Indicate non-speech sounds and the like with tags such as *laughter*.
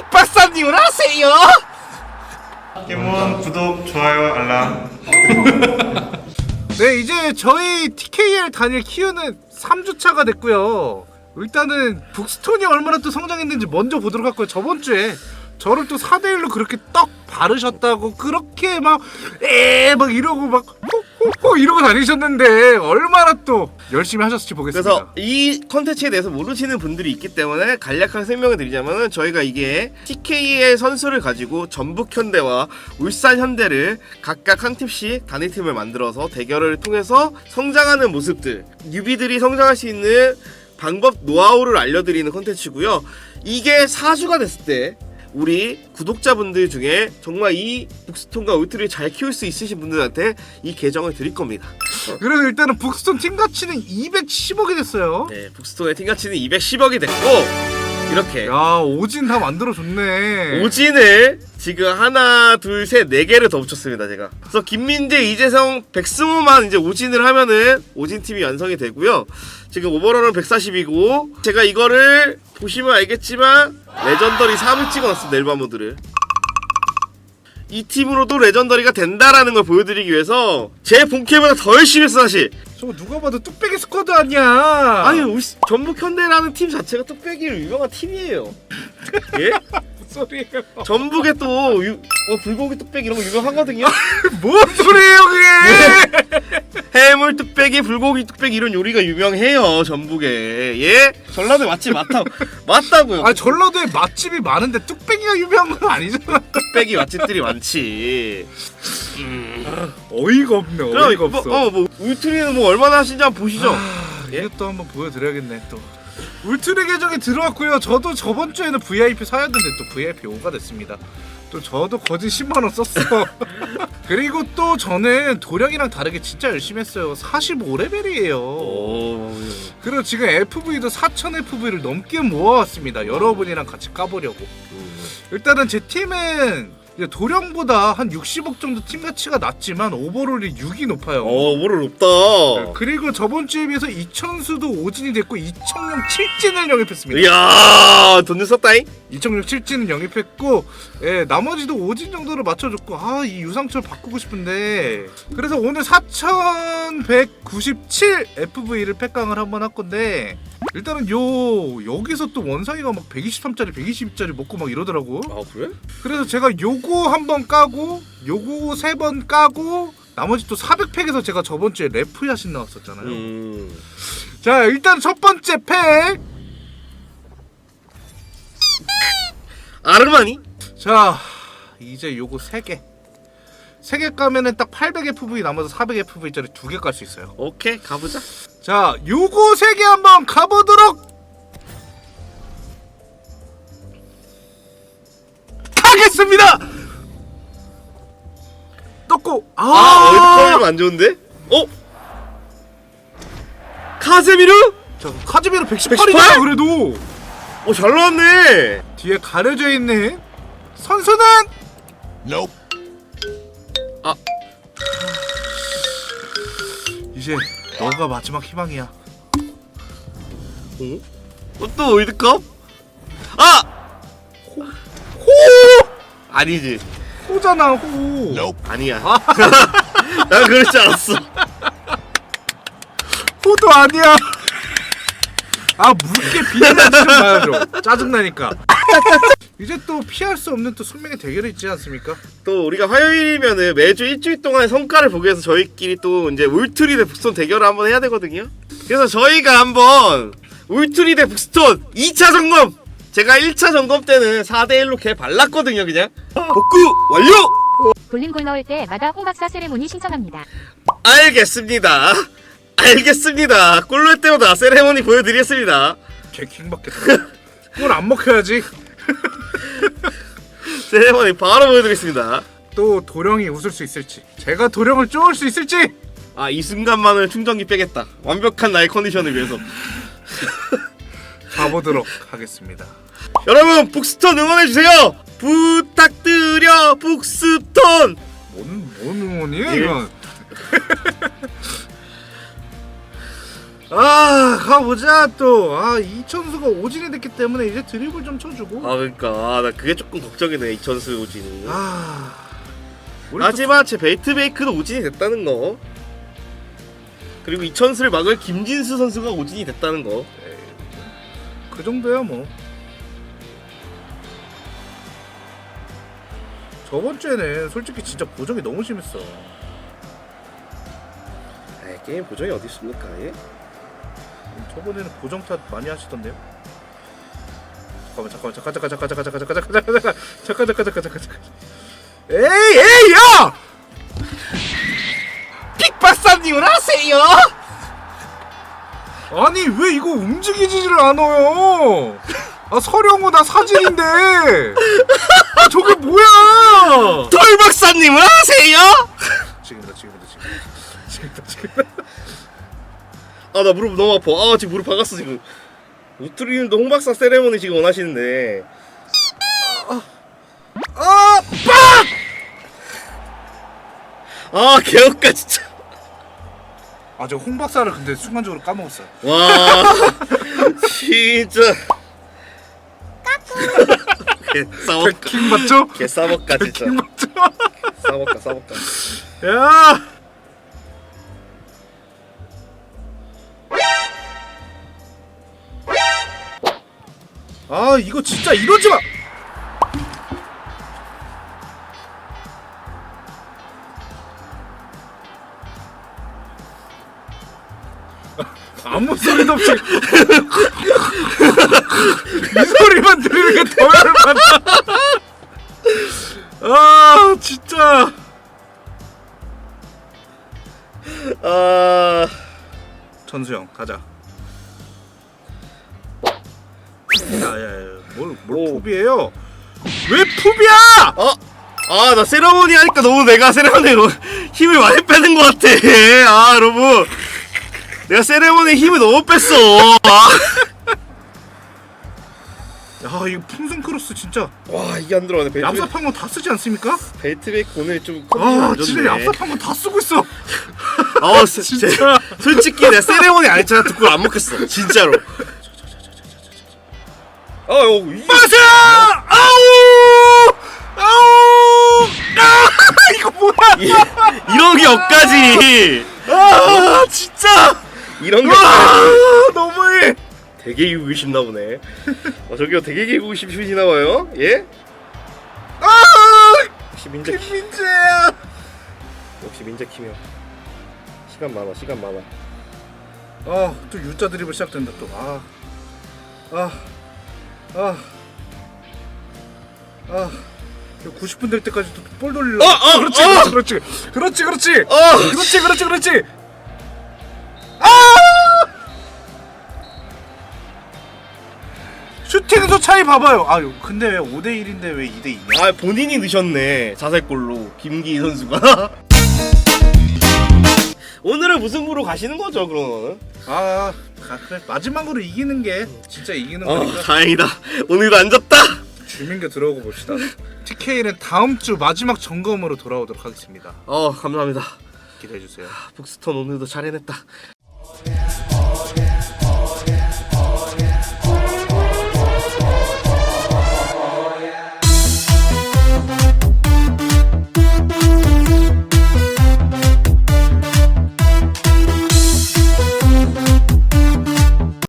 빅 박사님을 하세요. 포켓몬 구독, 좋아요, 알람. 네, 이제 저희 TKL 단일 키우는 3주차가 됐고요. 일단은 북스톤이 얼마나 또 성장했는지 먼저 보도록 할거요 저번 주에 저를 또 4대1로 그렇게 떡 바르셨다고 그렇게 막 에막 이러고 막호 *laughs* 호호 이러고 다니셨는데 얼마나 또 열심히 하셨을지 보겠습니다. 그래서 이 컨텐츠에 대해서 모르시는 분들이 있기 때문에 간략하게 설명을 드리자면은 저희가 이게 TK의 선수를 가지고 전북 현대와 울산 현대를 각각 한 팀씩 단일 팀을 만들어서 대결을 통해서 성장하는 모습들, 뉴비들이 성장할 수 있는 방법 노하우를 알려드리는 컨텐츠고요. 이게 4주가 됐을 때 우리 구독자분들 중에 정말 이 북스톤과 울트를 잘 키울 수 있으신 분들한테 이 계정을 드릴 겁니다. 그래서 일단은 북스톤 팀 가치는 210억이 됐어요. 네, 북스톤의 팀 가치는 210억이 됐고 이렇게 야 오진 다 만들어줬네. 오진을 지금 하나, 둘, 셋, 네 개를 더 붙였습니다, 제가. 그래서 김민재, 이재성, 백승호만 이제 오진을 하면은 오진 팀이 완성이 되고요. 지금 오버롤은 140이고 제가 이거를 보시면 알겠지만 레전더리 3을 찍어놨습니다, 일반 모드를. 이 팀으로도 레전더리가 된다라는 걸 보여드리기 위해서 제 본캐보다 더 열심히 했어 사실. 저거 누가 봐도 뚝배기 스쿼드 아니야. 아니 우리 전북 현대라는 팀 자체가 뚝배기로 유명한 팀이에요. *laughs* 예? 소리예요? 전북에 또 유, 어, 불고기 뚝배기 이런 거 유명하거든요. 뭔 소리예요 그게? 해물 뚝배기, 불고기 뚝배기 이런 요리가 유명해요. 전북에. 예? 전라도 맛집 맞다. 맞다고요. 아 전라도에 맛집이 많은데 뚝배기가 유명한 건 아니잖아. 뚝배기 맛집들이 많지. 어이가 없네. 어이가 뭐, 없어. 어, 뭐 울트리는 뭐 얼마나 하신지 한번 보시죠. 예? 이것도 한번 보여드려야겠네 또. 울트리 계정이 들어왔고요. 저도 저번 주에는 VIP 사였는데 또 VIP 5가 됐습니다. 또 저도 거진 10만 원 썼어. *laughs* 그리고 또 저는 도령이랑 다르게 진짜 열심히 했어요. 45레벨이에요. 오. 그리고 지금 FV도 4000 FV를 넘게 모아왔습니다. 여러분이랑 같이 까보려고. 일단은 제 팀은 도령보다 한 60억 정도 팀 가치가 낮지만 오버롤이 6이 높아요. 어, 뭐를 높다. 그리고 저번 주에 비해서 이천수도 오진이 됐고 이청용 7진을 영입했습니다. 이야, 돈좀 썼다잉? 이청용 7진은 영입했고 예, 나머지도 오진 정도로 맞춰줬고 아 이 유상철 바꾸고 싶은데 그래서 오늘 4197 FV를 팩강을 한번 할 건데 일단은 요 여기서 또 원상이가 막 123짜리 120짜리 먹고 막 이러더라고 아, 그래? 그래서 제가 요거 한 번 까고 요거 세 번 까고 나머지 또 400팩에서 제가 저번 주에 레프야신 나왔었잖아요 음. 자 일단 첫 번째 팩 아르마니? 자 이제 요거 3개 3개 까면은 딱 800FV 남아서 400FV짜리 2개 깔 수 있어요 오케이, 가보자. 자 요거 3개 한번 가보도록 하겠습니다 떴고 아, 어디서 아, 커면 안 좋은데? 어? 카세미르? 자, 118? 118이잖아 그래도 어, 잘 나왔네. 뒤에 가려져 있는 선수는 아. 이제 너가 마지막 희망이야. 어? 어, 또 월드컵? 아! 호! 호! 아니지. 호잖아 호. 아니야. *laughs* 난 그럴 줄 알았어. 호도 아니야. 아 묽게 비난하지 좀 마요 좀. 짜증나니까. 이제 또 피할 수 없는 또 숙명의 대결이 있지 않습니까? 또 우리가 화요일이면은 매주 일주일 동안의 성과를 보기 위해서 저희끼리 또 이제 울트리 대 북스톤 대결을 한번 해야 되거든요. 그래서 저희가 한번 울트리 대 북스톤 2차 점검! 제가 1차 점검 때는 4대 1로 개 발랐거든요, 그냥. 복구 완료! 볼링골 넣을 때마다 홍박사 세레모니 신청합니다. 알겠습니다. 알겠습니다. 골 넣을 때마다 세레모니 보여드리겠습니다. 개킹 받겠다. 그걸 안 먹혀야지. *laughs* 세레모니 바로 보여드리겠습니다. 또 도령이 웃을 수 있을지, 제가 도령을 쪼을 수 있을지. 아, 이 순간만을 충전기 빼겠다. 완벽한 나의 컨디션을 위해서. *laughs* 가보도록 하겠습니다. 여러분, 북스톤 응원해 주세요! 부탁드려, 북스톤! 뭔, 뭔 응원이에요 예. 이건? *laughs* 아 가보자 또아 이천수가 오진이 됐기 때문에 이제 드리블 좀 쳐주고 아 그러니까 아, 나 그게 조금 걱정이네 이천수 오진이. 아 우리 또 하지만 제 베이트 베이크도 오진이 됐다는 거. 그리고 이천수를 막을 김진수 선수가 오진이 됐다는 거. 그 정도야 뭐. 저번 주에는 솔직히 진짜 보정이 너무 심했어. 에이, 게임 보정이 어디 있습니까? 예? 저번에는 탓 많이 하시던데요? 잠깐만 잠깐만 잠깐 잠깐 잠깐 잠깐 잠깐 잠깐 잠깐 잠깐 잠깐 잠깐 잠깐 잠깐 에이 에이 야! 픽박사님을 하세요. 아니 왜 이거 움직이지를 않아요? 아 서령우 나 사진인데 아 저게 뭐야? 돌박사님을 하세요. 지금이다 지금이다 지금 지금이다 지금 아 나 무릎 너무 아파. 아 지금 무릎 박았어 지금. 우트리님도 홍박사 세레모니 지금 원하시는데. 아아 개혁가 진짜. 아 저 홍박사를 근데 순간적으로 까먹었어요. 와 진짜. 개 싸먹가. 킹 맞죠? 개 싸먹가 진짜. 킹 맞죠? 싸먹가 싸먹가. 야! 아 이거 진짜 이러지 마. *laughs* 아무 소리도 없이 *laughs* 이 소리만 게더 열받아. 아 진짜. 아 전수영 가자. 뭘 뭘 오. 푸비예요? 왜 푸비야? 어? 아, 나 세레모니 하니까 너무 내가 세레모니로 *laughs* 힘을 많이 빼는 것 같아. 아, 여러분. 내가 세레모니 힘을 너무 뺐어. 아. *laughs* 야 이거 풍선 크로스 진짜 와, 이게 안 들어가네. 베이트, 얍삽한 건 다 쓰지 않습니까? 베이트백 오늘 좀아안 진짜. 얍삽한 건 다 쓰고 있어. *laughs* 아, 세- 진짜. 제- 솔직히 내가 세레모니 안 했잖아. 듣고 안 먹겠어. 진짜로. 아, 어, 이- 마샤! 아우! 아우! 아 *laughs* 이거 뭐야? 이- 이런 게 없까지. 아 진짜! 이런 게 아 너무해. 되게 이기고 싶나 보네. 어, 저기요, 되게 이기고 싶으시나 봐요. 예? 아 역시 민재 키. 김민재야. 역시 민재 키면 시간 많아, 시간 많아. 아또 U자 드리블 시작된다 또. 아. 아. 아. 아. 90분 될 때까지 또볼 돌리려. 어, 어, 그렇지, 어! 그렇지, 그렇지, 그렇지, 그렇지, 어! 그렇지, 그렇지, 그렇지. 아! 슈팅에서 차이 봐봐요. 아, 근데 왜 5대 1인데 왜 2대 2냐? 아 본인이 넣으셨네 자살골로 김기희 선수가 *laughs* 오늘은 무승부로 가시는 거죠 그러면 아, 가- 그래. 마지막으로 이기는 게 진짜 이기는 어 거니까 다행이다 오늘도 안 졌다 주민교 들어오고 봅시다. TK는 다음 주 마지막 점검으로 돌아오도록 하겠습니다. 어 감사합니다 기대해 주세요. 북스턴 오늘도 잘 해냈다